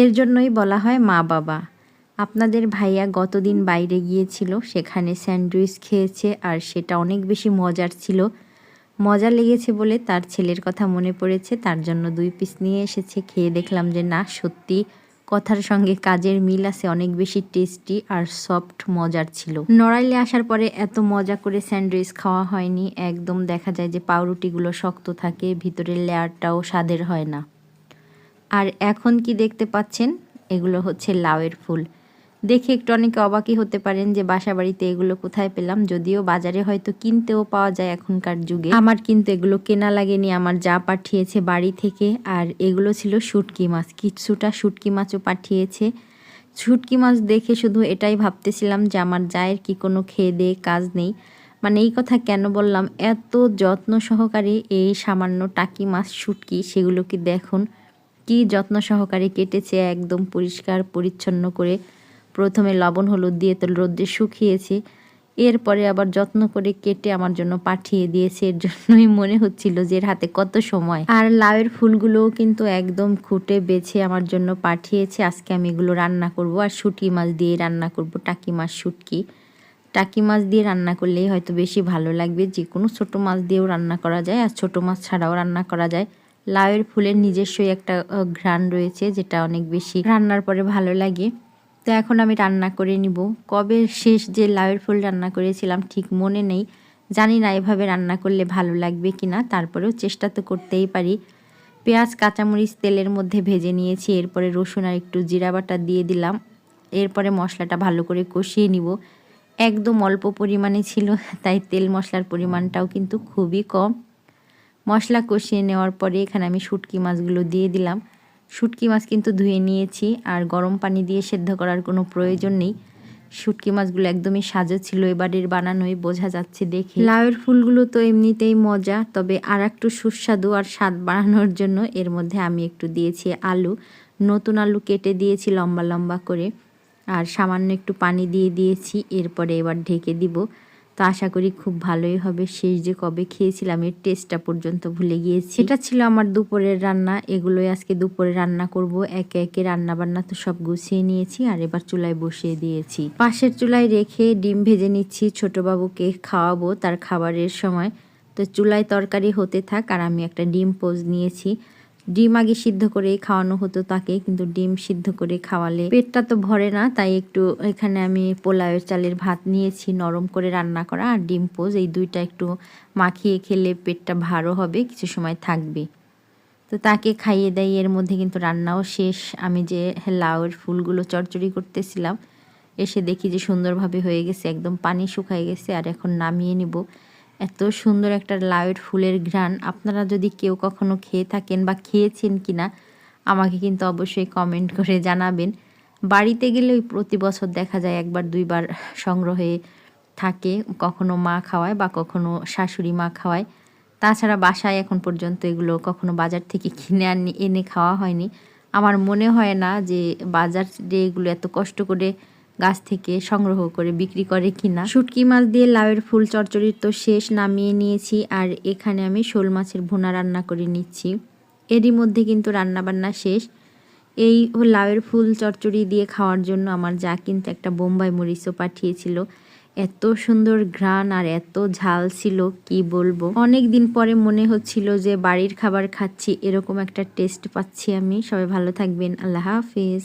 এর জন্যই বলা হয় মা বাবা। আপনাদের ভাইয়া গতদিন বাইরে গিয়েছিল, সেখানে স্যান্ডউইচ খেয়েছে আর সেটা অনেক বেশি মজার ছিল। মজা লেগেছে বলে তার ছেলের কথা মনে পড়েছে, তার জন্য দুই পিস নিয়ে এসেছে। খেয়ে দেখলাম যে না, সত্যি কথার সঙ্গে কাজের মিল আছে, অনেক বেশি টেস্টি আর সফট মজার ছিল। নড়াইলে আসার পরে এত মজা করে স্যান্ডউইচ খাওয়া হয়নি। একদম দেখা যায় যে পাউরুটিগুলো শক্ত থাকে, ভিতরের লেয়ারটাও স্বাদের হয় না। আর এখন কি দেখতে পাচ্ছেন? এগুলো হচ্ছে লাউয়ের ফুল। দেখে একটু অনেকে অবাকই হতে পারেন যে বাসা বাড়িতে এগুলো কোথায় পেলাম। যদিও বাজারে হয়তো কিনতেও পাওয়া যায় এখনকার যুগে। আমার কিন্তু এগুলো কেনা লাগেনি। আমার যা পাঠিয়েছে বাড়ি থেকে। আর এগুলো ছিল শুটকি মাছ। কিছুটা শুটকি মাছও পাঠিয়েছে। শুটকি মাছ দেখে শুধু এটাই ভাবতেছিলাম যে আমার জায়ের কি কোনো খেয়ে দিয়ে কাজ নেই। মানে এই কথা কেন বললাম? এত যত্ন সহকারে এই সামান্য টাকি মাছ, শুটকি সেগুলোকে দেখুন? কি যত্ন সহকারে কেটেছে একদম পরিষ্কার, পরিচ্ছন্ন করে। প্রথমে লবণ, হলুদ দিয়ে তো রোদ্রে শুকিয়েছে। এরপরে আবার যত্ন করে কেটে আমার জন্য পাঠিয়ে দিয়েছে। এর জন্যই মনে হচ্ছিল যে এর হাতে কত সময়। আর লাউয়ের ফুলগুলোও কিন্তু একদম খুঁটে বেছে আমার জন্য পাঠিয়েছে। আজকে আমি এগুলো রান্না করব। আর শুটকি মাছ দিয়ে রান্না করব। টাকি মাছ, শুটকি। টাকি মাছ দিয়ে রান্না করলেই হয়তো বেশি ভালো লাগবে। যে কোনো ছোটো মাছ দিয়েও রান্না করা যায়। আর ছোটো মাছ ছাড়াও রান্না করা যায়। লাউয়ের ফুলের নিজস্বই একটা ঘ্রাণ রয়েছে, যেটা অনেক বেশি রান্নার পরে ভালো লাগে। তো এখন আমি রান্না করে নিব। কবে শেষ যে লাউয়ের ফুল রান্না করেছিলাম ঠিক মনে নেই। জানি না এভাবে রান্না করলে ভালো লাগবে কি না তারপরেও চেষ্টা তো করতেই পারি। পেঁয়াজ, কাঁচামরিচ তেলের মধ্যে ভেজে নিয়েছি, এরপরে রসুন আর একটু জিরা বাটা দিয়ে দিলাম। এরপরে মশলাটা ভালো করে কষিয়ে নিব। একদম অল্প পরিমাণে ছিল, তাই তেল মশলার পরিমাণটাও কিন্তু খুবই কম। মশলা কষিয়ে নেওয়ার পরে এখানে আমি শুটকি মাছগুলো দিয়ে দিলাম। শুটকি মাছ কিন্তু ধুয়ে নিয়েছি আর গরম পানি দিয়ে সেদ্ধ করার কোনো প্রয়োজন নেই। শুটকি মাছগুলো একদমই সাজো ছিল এবারের বানানোই বোঝা যাচ্ছে দেখে। লাউয়ের ফুলগুলো তো এমনিতেই মজা, তবে আর একটু সুস্বাদু আর স্বাদ বাড়ানোর জন্য এর মধ্যে আমি একটু দিয়েছি আলু। নতুন আলু কেটে দিয়েছি লম্বা লম্বা করে, আর সামান্য একটু পানি দিয়ে দিয়েছি, এরপরে এবার ঢেকে দিব। তো আশা করি খুব ভালোই হবে। শেষ যে কবে খেয়েছিলাম, এর টেস্টটা পর্যন্ত ভুলে গিয়েছি। এটা ছিল আমার দুপুরের রান্না। এগুলোই আজকে দুপুরে রান্না করব। একে একে রান্না বান্না তো সব গুছিয়ে নিয়েছি আর এবার চুলায় বসিয়ে দিয়েছি। পাশের চুলায় রেখে ডিম ভেজে নিচ্ছি। ছোট বাবুকে খাওয়াবো তার খাবারের সময়। তো চুলায় তরকারি হতে থাক আর আমি একটা ডিম পোজ নিয়েছি। ডিম আগে সিদ্ধ করে খাওয়ানো হতো তাকে, কিন্তু ডিম সিদ্ধ করে খাওয়ালে পেটটা তো ভরে না, তাই একটু এখানে আমি পোলাওয়ের চালের ভাত নিয়েছি, নরম করে রান্না করা আর ডিম পোজ, এই দুইটা একটু মাখিয়ে খেলে পেটটা ভারও হবে, কিছু সময় থাকবে। তো তাকে খাইয়ে দেয়, এর মধ্যে কিন্তু রান্নাও শেষ। আমি যে লাউয়ের ফুলগুলো চরচড়ি করতেছিলাম, এসে দেখি যে সুন্দরভাবে হয়ে গেছে, একদম পানি শুকায় গেছে, আর এখন নামিয়ে নিব। এত সুন্দর একটা লাউয়ের ফুলের ঘ্রাণ। আপনারা যদি কেউ কখনো খেয়ে থাকেন বা খেয়েছেন কি না আমাকে কিন্তু অবশ্যই কমেন্ট করে জানাবেন। বাড়িতে গেলে ওই প্রতি বছর দেখা যায় একবার, দুইবার সংগ্রহে থাকে, কখনো মা খাওয়ায় বা কখনো শাশুড়ি মা খাওয়ায়। তাছাড়া বাসায় এখন পর্যন্ত এগুলো কখনো বাজার থেকে কিনে আনি, এনে খাওয়া হয়নি। আমার মনে হয় না যে বাজার এগুলো এত কষ্ট করে গাছ থেকে সংগ্রহ করে বিক্রি করে কিনা। শুটকি মাছ দিয়ে লাউয়ের ফুল চচ্চড়ির তো শেষ, নামিয়ে নিয়েছি আর এখানে আমি শোল মাছের ভুনা রান্না করে নিচ্ছি। এরই মধ্যে কিন্তু রান্না বান্না শেষ। এই লাউয়ের ফুল চচ্চড়ি দিয়ে খাওয়ার জন্য আমার যা কিন্তু একটা বোম্বাই মরিচও পাঠিয়েছিল। এত সুন্দর ঘ্রাণ আর এত ঝাল ছিল, কি বলব? অনেক দিন পরে মনে হচ্ছিল যে বাড়ির খাবার খাচ্ছি, এরকম একটা টেস্ট পাচ্ছি আমি। সবাই ভালো থাকবেন, আল্লাহ হাফিজ।